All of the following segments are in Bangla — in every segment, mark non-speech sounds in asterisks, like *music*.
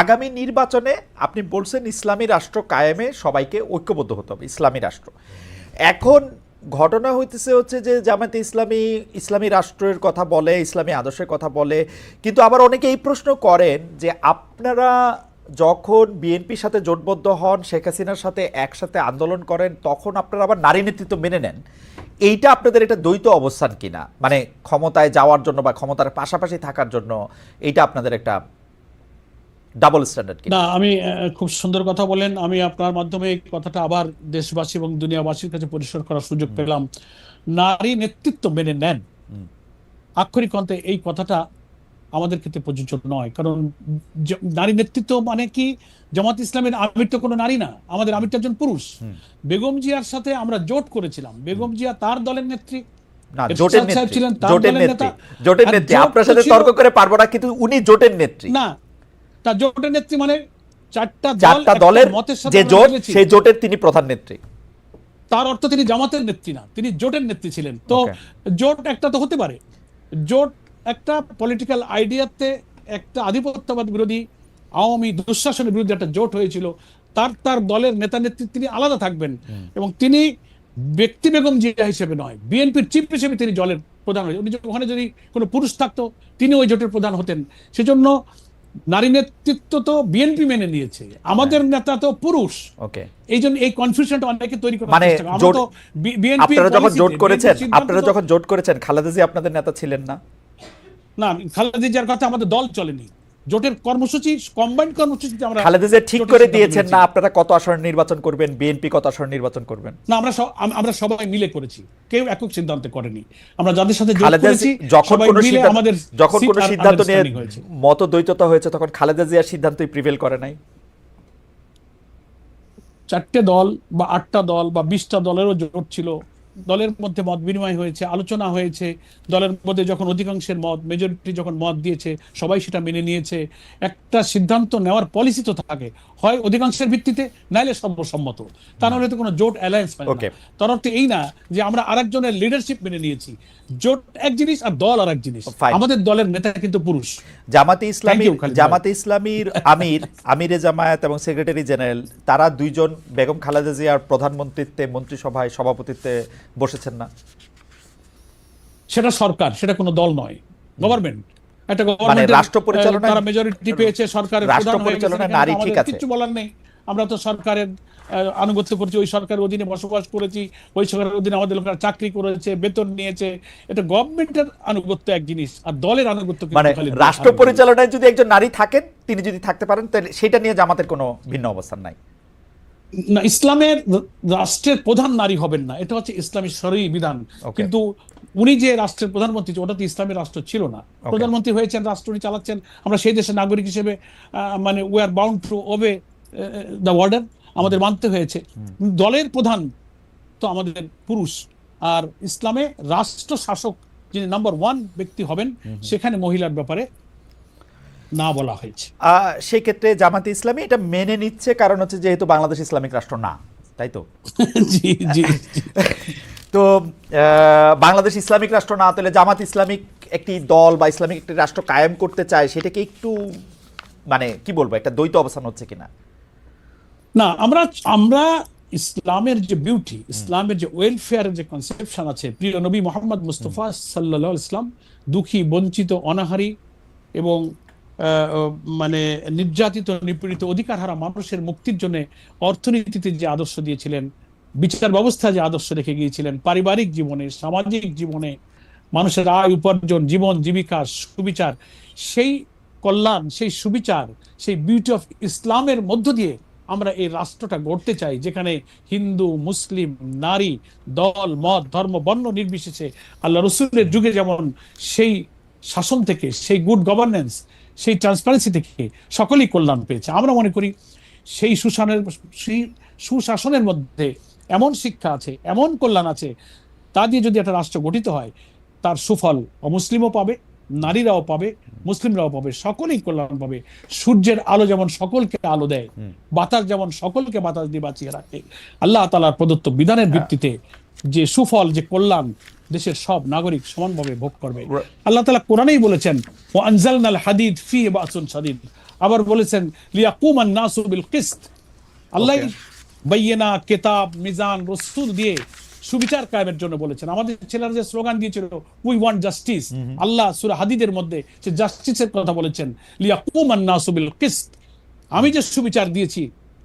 আগামী নির্বাচনে আপনি বলছেন ইসলামী রাষ্ট্র কায়েমে সবাইকে ঐক্যবদ্ধ হতে হবে, ইসলামী রাষ্ট্র। এখন ঘটনা হইতেছে হচ্ছে যে জামাতে ইসলামী ইসলামী রাষ্ট্রের কথা বলে, ইসলামী আদর্শের কথা বলে, কিন্তু আবার অনেকে এই প্রশ্ন করেন যে আপনারা যখন বিএনপির সাথে জোটবদ্ধ হন, শেখ হাসিনার সাথে একসাথে আন্দোলন করেন, তখন আপনারা আবার নারী নেতৃত্ব মেনে নেন। এইটা আপনাদের একটা দ্বৈত অবস্থান কিনা? মানে ক্ষমতায় যাওয়ার জন্য বা ক্ষমতার পাশাপাশি থাকার জন্য এইটা আপনাদের একটা ডাবল স্ট্যান্ডার্ড না আমি খুব সুন্দর কথা বলেন। আমি আপনার মাধ্যমে এই কথাটা আবার দেশবাসী এবং দুনিয়াবাসীর কাছে পরিষ্কার করার সুযোগ পেলাম। নারী নেতৃত্ব মেনে নেন। আক্ষরিক অন্তে এই কথাটা আমাদের ক্ষেত্রে প্রযোজ্য নয়। কারণ নারী নেতৃত্ব মানে কি? জামাত ইসলামের আমির তো কোনো নারী না। আমাদের আমিরটা একজন পুরুষ। বেগম জিয়ার সাথে আমরা জোট করেছিলাম। বেগম জিয়া তার দলের নেত্রী। জোটের নেত্রী। জোটের নেত্রী। আপনার সাথে তর্ক করে পারব না কিন্তু উনি জোটের নেত্রী। না তা জোটের নেত্রী মানে চারটা চারটা দলের মতের সাথে যে জোট। সেই জোটের তিনি প্রধান নেত্রী। তার অর্থ তিনি জামাতের নেত্রী না তিনি জোটের নেত্রী ছিলেন। তো জোট একটা তো হতে পারে। জোট একটা পলিটিক্যাল আইডিয়াতে একটা আধিপত্যবাদ বিরোধী আওয়ামী দুঃশাসনের বিরুদ্ধে একটা জোট হয়েছিল। তার তার দলের নেতা নেত্রী তিনি আলাদা থাকবেন। এবং তিনি ব্যক্তি বেগম জিয়া হিসেবে নয় বিএনপির চিফ হিসেবে তিনি জলের প্রধান হয়েছেন। উনি ওখানে যদি কোনো পুরুষ থাকতো তিনি ওই জোটের প্রধান হতেন। সেজন্য নারী নেতৃত্ব তো বিএনপি মেনে নিয়েছে। আমাদের নেতা তো পুরুষ। ওকে এই জন্য এই কনফিউশনটা অনেকে তৈরি করা। মানে আপনারা যখন জোট করেছেন আপনারা যখন জোট করেছেন খালেদা জিয়া আপনাদের নেতা ছিলেন না? না খালেদা জিয়ার কথা আমাদের দল চলেনি। জোটের কর্মসূচি কম্বাইন্ড কর্মসূচিতে আমরা খালেদা জিয়া ঠিক করে দিয়েছেন না আপনারা কত আসন নির্বাচন করবেন বিএনপি কত আসন নির্বাচন করবেন? না আমরা আমরা সবাই মিলে করেছি। কেউ একক সিদ্ধান্ত করেনি। আমরা যাদের সাথে জোট করেছি যখন কোনো সিদ্ধান্ত আমাদের যখন কোনো সিদ্ধান্ত নিয়ে মত দ্বৈততা হয়েছে তখন খালেদা জিয়ার সিদ্ধান্তই প্রিভেল করে নাই। চারটে দল বা আটটা দল বা বিশটা দলেরও জোট ছিল। দলের মধ্যে মত বিনিময় হয়েছে আলোচনা হয়েছে। দলের মধ্যে যখন অধিকাংশের মত মেজরিটি যখন মত দিয়েছে সবাই সেটা মেনে নিয়েছে। একটা সিদ্ধান্ত নেওয়ার পলিসি তো থাকে। হয় অধিকাংশের ভিত্তিতে নাইলে সর্বসম্মত। তা নাহলে তো কোনো জোট অ্যালায়েন্স হয় না। তার অর্থ এই না যে আমরা আরেকজনের লিডারশিপ মেনে নিয়েছি। জোট এক জিনিস আর দল আর এক জিনিস আমাদের দলের নেতা কিন্তু পুরুষ। জামাতে ইসলামী। জামাতে ইসলামীর আমির আমিরে জামায়াত এবং সেক্রেটারি জেনারেল তারা দুইজন বেগম খালেদা জিয়ার প্রধানমন্ত্রীত্বে মন্ত্রিসভায় সভাপতিত্বে বসেছেন না। সেটা সরকার সেটা কোনো দল নয়। গভর্নমেন্ট একটা মানে গভর্নমেন্ট রাষ্ট্র পরিচালনায়- তারা মেজরিটি পেয়েছে সরকারের রাষ্ট্র প্রধান গেছে, নারী ঠিক আছে। কিচ্ছু বলার নেই। আমরা তো সরকারের আনুগত্য করছি ওই সরকারের অধীনে বসবাস করেছি ওই সরকারের অধীনে আমাদের লোকেরা চাকরি করেছে বেতন নিয়েছে। এটা গভর্নমেন্টের আনুগত্য এক জিনিস আর দলের আনুগত্য মানে রাষ্ট্র পরিচালনায় যদি একজন নারী থাকেন তিনি যদি থাকতে পারেন তাহলে সেটা নিয়ে জামাতের কোনো ভিন্ন অবস্থান নাই। না ইসলামের রাষ্ট্রের প্রধান নারী হবেন না। এটা হচ্ছে ইসলামী শরীর বিধান। কিন্তু উনি যে রাষ্ট্রের প্রধানমন্ত্রী ওটা তো ইসলামের রাষ্ট্র ছিল না। প্রধানমন্ত্রী হয়েছেন রাষ্ট্র উনি চালাচ্ছেন। আমরা সেই দেশের নাগরিক হিসেবে মানে we are bound to obey the order আমাদের মানতে হয়েছে। দলের প্রধান তো আমাদের পুরুষ। আর ইসলামে রাষ্ট্র শাসক যিনি নাম্বার ওয়ান ব্যক্তি হবেন সেখানে মহিলার ব্যাপারে না বলা হয়েছে। সেই ক্ষেত্রে জামাতে ইসলামী এটা মেনে নিচ্ছে কারণ হচ্ছে যেহেতু বাংলাদেশ ইসলামিক রাষ্ট্র না তাই তো? *laughs* জি জি। তো বাংলাদেশ ইসলামিক রাষ্ট্র না তাহলে জামাত ইসলামিক একটি দল বা ইসলামিক একটি রাষ্ট্র কায়েম করতে চায় সেটাকে একটু মানে কি বলব একটা দ্বৈত অবস্থান হচ্ছে কিনা? না আমরা আমরা ইসলামের যে বিউটি ইসলামের যে ওয়েলফেয়ারের যে কনসেপশন আছে প্রিয় নবী মোহাম্মদ মুস্তফা সাল্লাহ ইসলাম দুঃখী বঞ্চিত অনাহারী এবং মানে নির্যাতিত, নিপীড়িত অধিকার হারা মানুষের মুক্তির জন্য অর্থনীতিতে যে আদর্শ দিয়েছিলেন, বিচার ব্যবস্থা যে আদর্শ রেখে গিয়েছিলেন, পারিবারিক জীবনে, সামাজিক জীবনে, মানুষের আয় উপার্জন, জীবন, জীবিকা, সুবিচার, সেই কল্যাণ, সেই সুবিচার, সেই বিউটি অফ ইসলামের মধ্য দিয়ে আমরা এই রাষ্ট্রটা গড়তে চাই, যেখানে হিন্দু, মুসলিম, নারী, দল, মত, ধর্ম, বর্ণ নির্বিশেষে আল্লাহ রসুলের যুগে যেমন সেই শাসন থেকে, সেই গুড গভর্নেন্স সেই ট্রান্সপারেন্সি থেকে সকলেই কল্যাণ পেয়েছে। আমরা মনে করি সেই সুশাসনের সেই সুশাসনের মধ্যে এমন শিক্ষা আছে এমন কল্যাণ আছে তা দিয়ে যদি একটা রাষ্ট্র গঠিত হয় তার সুফল অমুসলিমও পাবে নারীরাও পাবে মুসলিমরাও পাবে সকলেই কল্যাণ পাবে। সূর্যের আলো যেমন সকলকে আলো দেয় বাতাস যেমন সকলকে বাতাস দিয়ে বাঁচিয়ে রাখে আল্লাহ তালার প্রদত্ত বিধানের ভিত্তিতে যে সুফল যে কল্যাণ দেশের সব নাগরিক সমানভাবে ভোগ করবে। আল্লাহ তালা কোরআনেই বলেছেন ও আনজালনাল হাদিদ ফি বাসুন সাদিদ আবার বলেছেন লিয়াকুমান নাসু বিল কিস্ত। আল্লাহ বাইয়েনা কেতাব মিজান রসুল দিয়ে সুবিচার কায়েমের জন্য বলেছেন। আমাদের ছেলেরা যে স্লোগান দিয়েছিল উই ওয়ান্ট জাস্টিস আল্লাহ সুরা হাদিদের মধ্যে সে জাস্টিসের কথা বলেছেন লিয়াকুমান নাসু বিল কিস্ত। আমি যে সুবিচার দিয়েছি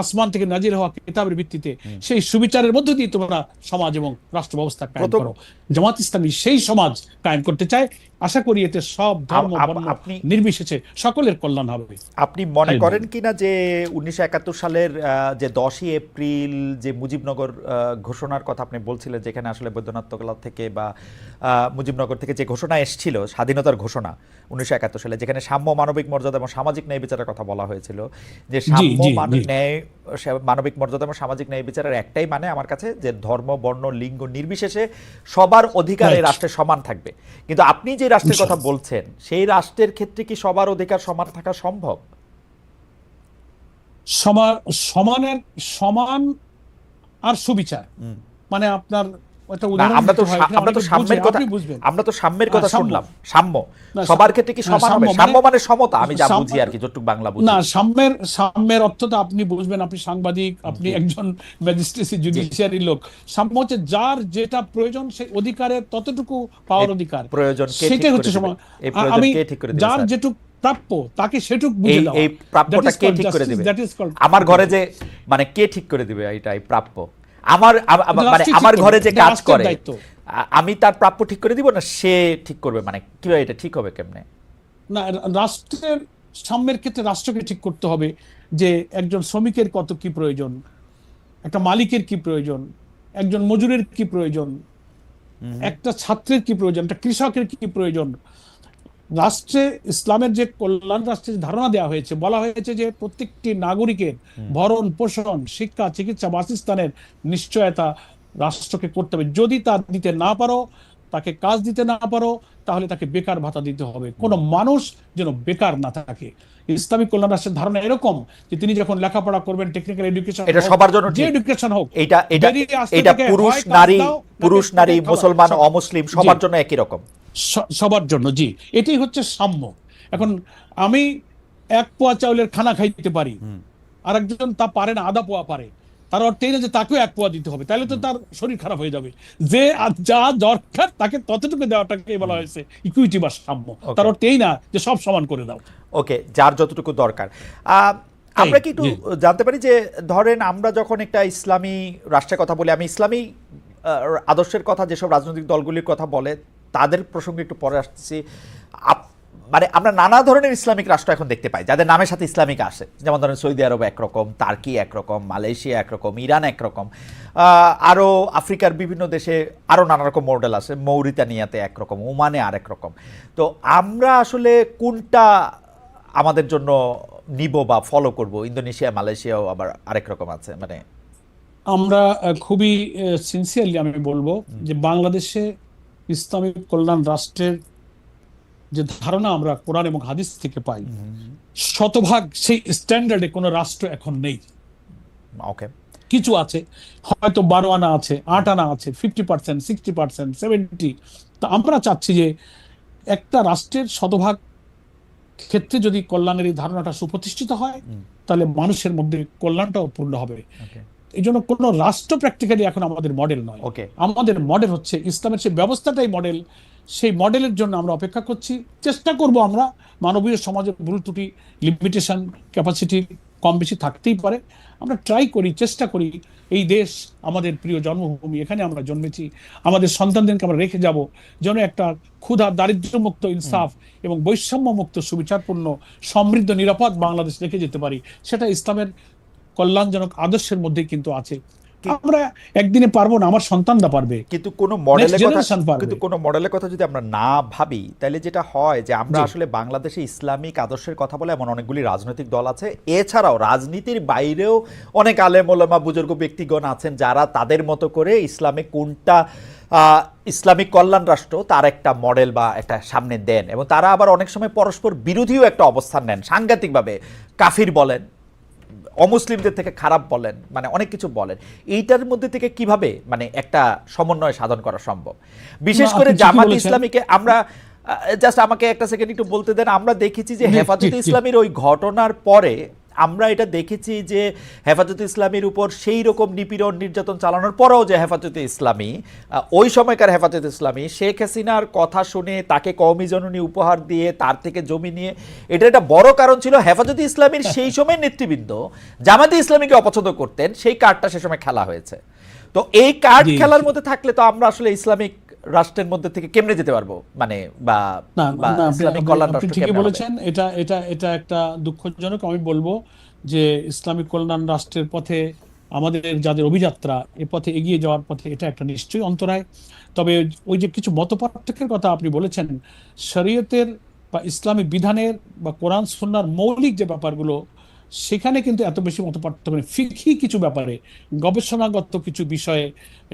আসমান থেকে নাজির হওয়া কিতাবের ভিত্তিতে সেই সুবিচারের মধ্য দিয়ে তোমরা সমাজ এবং রাষ্ট্র ব্যবস্থা কায়েম করো। জামাত ইসলামী সেই সমাজ কায়েম করতে চায়। আশা করি এতে সব ধর্ম আপনি- নির্বিশেষে সকলের কল্যাণ হবে। আপনি মনে করেন কিনা যে উনিশশো একাত্তর সালের যে দশই এপ্রিল যে মুজিবনগর ঘোষণার কথা আপনি বলছিলেন যেখানে আসলে বৈদ্যনাথ তকলা থেকে বা মুজিবনগর থেকে যে ঘোষণা এসেছিল স্বাধীনতার ঘোষণা উনিশশো একাত্তর সালে যেখানে সাম্য মানবিক মর্যাদা এবং সামাজিক ন্যায় বিচারের কথা বলা হয়েছিল যে সাম্য। ন্যায় মানবিক মর্যাদা এবং সামাজিক ন্যায় বিচারের একটাই মানে আমার কাছে যে ধর্ম বর্ণ লিঙ্গ নির্বিশেষে সবার অধিকার এই রাষ্ট্রে সমান থাকবে। কিন্তু আপনি যে রাষ্ট্রের কথা বলছেন সেই রাষ্ট্রের ক্ষেত্রে কি সবার অধিকার সমান থাকা সম্ভব? সমান সমানের সমান আর সুবিচার। মানে আপনার আমরা তো আমরা সাম্যের কথা আমরা তো সাম্যের কথা শুনলাম। সাম্য। সবার ক্ষেত্রে কি সমান হবে? সাম্য মানে- মানে সমতা আমি যা বুঝি আর কি যতটুকু বাংলা বুঝি। না সাম্যের সাম্যের অর্থ তো আপনি বুঝবেন আপনি সাংবাদিক আপনি একজন ম্যাজিস্ট্রেসি জুডিশিয়ারি লোক। সাম্য হচ্ছে যার যেটা প্রয়োজন সেই অধিকারের ততটুকু পাওয়ার অধিকার। প্রয়োজন সেটাই হচ্ছে? সমান আমি ঠিক করে যার? যেটুক প্রাপ্য তাকে সেটুক বুঝে দেওয়া। এই প্রাপ্যটা কে ঠিক করে দিবে? আমার ঘরে যে মানে কে ঠিক করে দিবে এটা এই প্রাপ্য? আমার মানে আমার ঘরে যে কাজ করে আমি তার প্রাপ্য ঠিক করে দিব না সে ঠিক করবে? মানে কীভাবে এটা ঠিক হবে কেমনে? না রাষ্ট্রের সাম্যের ক্ষেত্রে রাষ্ট্রকে ঠিক করতে হবে যে একজন শ্রমিকের কত কি প্রয়োজন একটা মালিকের কি প্রয়োজন একজন মজুরের কি প্রয়োজন একটা ছাত্রের কি প্রয়োজন একটা কৃষকের কি প্রয়োজন রাষ্ট্রে ইসলামের যে কল্যাণ রাষ্ট্রের ধারণা দেওয়া হয়েছে বলা হয়েছে যে প্রত্যেকটি নাগরিকের ভরণ পোষণ শিক্ষা চিকিৎসা বাসস্থানের নিশ্চয়তা রাষ্ট্রকে করতে হবে। যদি তা দিতে না পারো তাকে কাজ দিতে না পারো তাহলে তাকে বেকার ভাতা দিতে হবে। কোনো মানুষ যেন বেকার না থাকে। ইসলামিক কল্যাণ রাষ্ট্রের ধারণা এরকম যে তিনি যখন লেখাপড়া করবেন টেকনিক্যাল এডুকেশন এটা সবার জন্য যে এডুকেশন হোক এটা এটা এটা পুরুষ নারী পুরুষ নারী মুসলমান অমুসলিম সবার জন্য একই রকম। সবার জন্য জি। এটাই হচ্ছে সাম্য। এখন আমি এক পোয়া চাউলের খানা খাইতে পারি আর একজন তা পারে না আধা পোয়া পারে। তার অর্থ এই না যে তাকেও এক পোয়া দিতে হবে তাহলে তো তার শরীর খারাপ হয়ে যাবে। যে যা দরকার তাকে ততটুকু দেওয়াটাকে বলা হয়েছে ইকুইটি বা সাম্য। তার অর্থ এই না যে সব সমান করে দাও। ওকে যার যতটুকু দরকার। আহ, আমরা কি একটু জানতে পারি যে ধরেন আমরা যখন একটা ইসলামী রাষ্ট্রের কথা বলি আমি ইসলামী আদর্শের কথা যেসব রাজনৈতিক দলগুলির কথা বলে তাদের প্রসঙ্গে একটু পরে আসতেছি। মানে আমরা নানা ধরনের ইসলামিক রাষ্ট্র এখন দেখতে পাই যাদের নামের সাথে ইসলামিক আসে। যেমন ধরেন সৌদি আরব একরকম তার্কি একরকম মালয়েশিয়া একরকম ইরান একরকম আরও আফ্রিকার বিভিন্ন দেশে আরও নানা রকম মডেল আছে। মৌরিতানিয়াতে একরকম ওমানে আরেক রকম তো আমরা আসলে কোনটা আমাদের জন্য নিব বা ফলো করব? ইন্দোনেশিয়া মালয়েশিয়াও আবার আরেক রকম আছে মানে আমরা খুবই সিনসিয়ারলি আমি বলব যে বাংলাদেশে ইসলামিক কল্যাণ রাষ্ট্রের যে ধারণা আমরা কোরআন এবং হাদিস থেকে পাই শতভাগ সেই স্ট্যান্ডার্ডে কোনো রাষ্ট্র এখন নেই। ওকে। কিছু আছে হয়তো বারো আনা আছে আট আনা আছে fifty percent sixty percent seventy তো আমরা চাচ্ছি যে একটা রাষ্ট্রের শতভাগ ক্ষেত্রে যদি কল্যাণের এই ধারণাটা সুপ্রতিষ্ঠিত হয় তাহলে মানুষের মধ্যে কল্যাণটাও পূর্ণ হবে। এই জন্য কোনো রাষ্ট্র প্র্যাকটিক্যালি এখন আমাদের মডেল নয়। ওকে আমাদের মডেল হচ্ছে ইসলামের সেই ব্যবস্থাটাই মডেল সেই মডেলের জন্য আমরা অপেক্ষা করছি। চেষ্টা করব আমরা মানবীয় সমাজের ভুল ত্রুটি লিমিটেশন ক্যাপাসিটি কম বেশি থাকতেই পারে। আমরা ট্রাই করি চেষ্টা করি এই দেশ আমাদের প্রিয় জন্মভূমি এখানে আমরা জন্মেছি আমাদের সন্তানদেরকে আমরা রেখে যাব যেন একটা ক্ষুধা দারিদ্র্যমুক্ত ইনসাফ এবং বৈষম্যমুক্ত সুবিচারপূর্ণ সমৃদ্ধ নিরাপদ বাংলাদেশ রেখে যেতে পারি। সেটা ইসলামের কল্যাণজনক আদর্শের মধ্যেই কিন্তু আছে। আমরা একদিনে পারব না আমার সন্তানরা পারবে। কিন্তু কোনো মডেলের কথা কিন্তু কোনো মডেলের কথা যদি আমরা না ভাবি তাহলে যেটা হয় যে আমরা আসলে বাংলাদেশে ইসলামিক আদর্শের কথা বলে এমন অনেকগুলি রাজনৈতিক দল আছে। এছাড়াও রাজনীতির বাইরেও অনেক আলেম ওলামা বুজুর্গ ব্যক্তিগণ আছেন যারা তাদের মতো করে ইসলামে কোনটা আহ, ইসলামিক কল্যাণ রাষ্ট্র তার একটা মডেল বা একটা সামনে দেন। এবং তারা আবার অনেক সময় পরস্পর বিরোধীও একটা অবস্থান নেন। সাংঘাতিকভাবে কাফির বলেন অমুসলিমদের থেকে খারাপ বলেন মানে অনেক কিছু বলেন এইটার মধ্যে থেকে কীভাবে মানে একটা সমন্বয় সাধন করা সম্ভব বিশেষ করে জামাত ইসলামীকে আমরা জাস্ট আমাকে একটা সেকেন্ড একটু বলতে দেন আমরা দেখেছি যে হেফাজত। ইসলামীর ওই ঘটনার পরে আমরা এটা দেখেছি যে হেফাজতে ইসলামীর উপর সেই রকম নিপীড়ন নির্যাতন চালানোর পরেও যে হেফাজতে ইসলামী ওই সময়কার হেফাজতে ইসলামী শেখ হাসিনার কথা শুনে তাকে কওমি জননী উপহার দিয়ে তার থেকে জমি নিয়ে এটা একটা বড় কারণ ছিল হেফাজতে ইসলামীর সেই *laughs* সময় নেতৃবৃন্দ জামাতে ইসলামীকে অপছন্দ করতেন সেই কার্ডটা সে সময় খেলা হয়েছে। তো এই কার্ড খেলার মধ্যে থাকলে তো আমরা আসলে ইসলামিক রাষ্ট্রের মধ্যে থেকে কেমনে যেতে পারব? মানে বা ইসলামিক কল্যাণ রাষ্ট্র ঠিকই বলেছেন। এটা এটা এটা একটা দুঃখজনক। আমি বলব যে ইসলামিক কল্যাণ রাষ্ট্রের পথে আমাদের যাদের অভিযাত্রা এ পথে এগিয়ে যাওয়ার পথে এটা একটা নিশ্চয়ই অন্তরায়। তবে ওই যে কিছু মতপার্থক্যের কথা আপনি বলেছেন শরীয়তের বা ইসলামী বিধানের বা কোরআন সুন্নার মৌলিক যে ব্যাপারগুলো সেখানে কিন্তু এত বেশি মত পার্থক্য নেই। ফিকি কিছু ব্যাপারে, গবেষণাগত কিছু বিষয়ে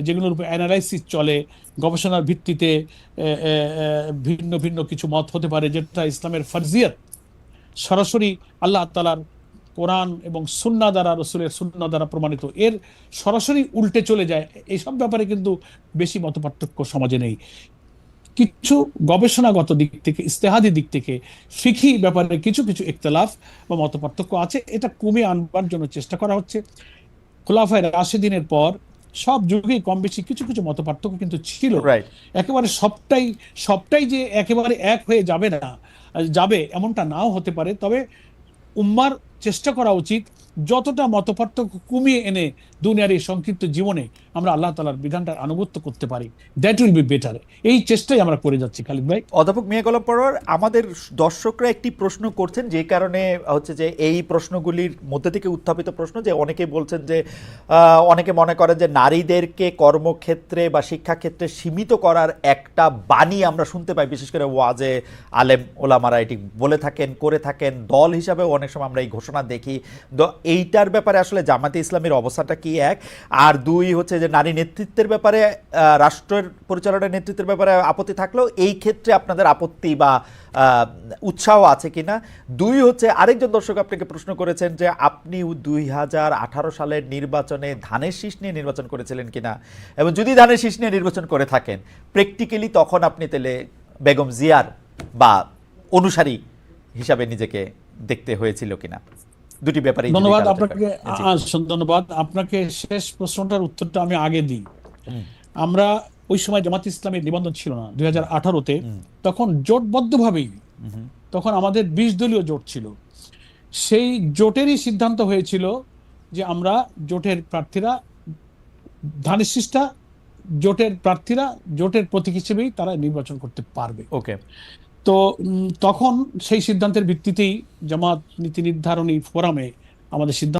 যেগুলোর উপর অ্যানালাইসিস চলে, গবেষণার ভিত্তিতে ভিন্ন ভিন্ন কিছু মত হতে পারে, যেটা ইসলামের ফার্জিয়াত। সরাসরি আল্লাহ তালার কোরআন এবং সুন্না দ্বারা, রসুলের সুন্না দ্বারা প্রমাণিত। এর সরাসরি উল্টে চলে যায়। এইসব ব্যাপারে কিন্তু বেশি মতপার্থক্য সমাজে নেই। কিছু গবেষণাগত দিক থেকে ইস্তেহাদি দিক থেকে ফিকি ব্যাপারে কিছু কিছু ইখতলাফ বা মতপার্থক্য আছে। এটা কমিয়ে আনবার জন্য চেষ্টা করা হচ্ছে। খোলাফায় রাশেদিনের পর সব যুগেই কম বেশি কিছু কিছু মতপার্থক্য কিন্তু ছিল. একেবারে সবটাই সবটাই যে একেবারে এক হয়ে যাবে না যাবে এমনটা নাও হতে পারে। তবে উম্মার চেষ্টা করা উচিত যতটা মতপার্থক্য কমিয়ে এনে দুনিয়ার এই সংক্ষিপ্ত জীবনে আমরা আল্লাহ তালার বিধানটার আনুগত্য করতে পারি। দ্যাট উইল বি বেটার এই চেষ্টাই আমরা করে যাচ্ছি, খালিদ ভাই। অধ্যাপক মিয়া গোলাম পরোয়ার, আমাদের দর্শকরা একটি প্রশ্ন করছেন যে কারণে হচ্ছে যে এই প্রশ্নগুলির মধ্যে থেকে উত্থাপিত প্রশ্ন যে অনেকে বলছেন যে অনেকে মনে করেন যে নারীদেরকে কর্মক্ষেত্রে বা শিক্ষাক্ষেত্রে সীমিত করার একটা বাণী আমরা শুনতে পাই। বিশেষ করে ওয়াজে আলেম ওলামারা এটি বলে থাকেন, করে থাকেন। দল হিসাবেও অনেক সময় আমরা এই ঘোষণা দেখি। এইটার ব্যাপারে আসলে জামাতে ইসলামের অবস্থাটা কি এক? আর দুই হচ্ছে যে নারী নেতৃত্বের ব্যাপারে রাষ্ট্রের পরিচালনার নেতৃত্বের ব্যাপারে আপত্তি থাকলেও এই ক্ষেত্রে আপনাদের আপত্তি বা উৎসাহ আছে কিনা? দুই হচ্ছে আরেকজন দর্শক আপনাকে প্রশ্ন করেছেন যে আপনি দুই হাজার আঠারো সালের নির্বাচনে ধানের শীষ নিয়ে নির্বাচন করেছিলেন কিনা? এবং যদি ধানের শীষ নিয়ে নির্বাচন করে থাকেন, প্র্যাকটিক্যালি তখন আপনি তেলে বেগম জিয়ার বা অনুসারী হিসাবে নিজেকে দেখতে হয়েছিল কিনা? দুটি ব্যাপারে ধন্যবাদ আপনাকে। আ- আ- ধন্যবাদ। আপনাকে শেষ প্রশ্নটার উত্তরটা আমি আগে দিই। আমরা ওই সময় জামাত ইসলামের নিবন্ধন ছিল না দুই হাজার আঠারোতে। তখন জোটবদ্ধভাবেই তখন আমাদের বিশ দলীয় জোট ছিল। সেই জোটেরই সিদ্ধান্ত হয়েছিল যে আমরা জোটের প্রার্থীরা ধানের শীষটা জোটের প্রার্থীরা জোটের প্রতীক হিসেবেই তারা নির্বাচন করতে পারবে। ওকে। তো তখন সেই সিদ্ধান্তের ভিত্তিতেই জামাত নীতি নির্ধারণী ফোরামে আমাদের সিদ্ধান্ত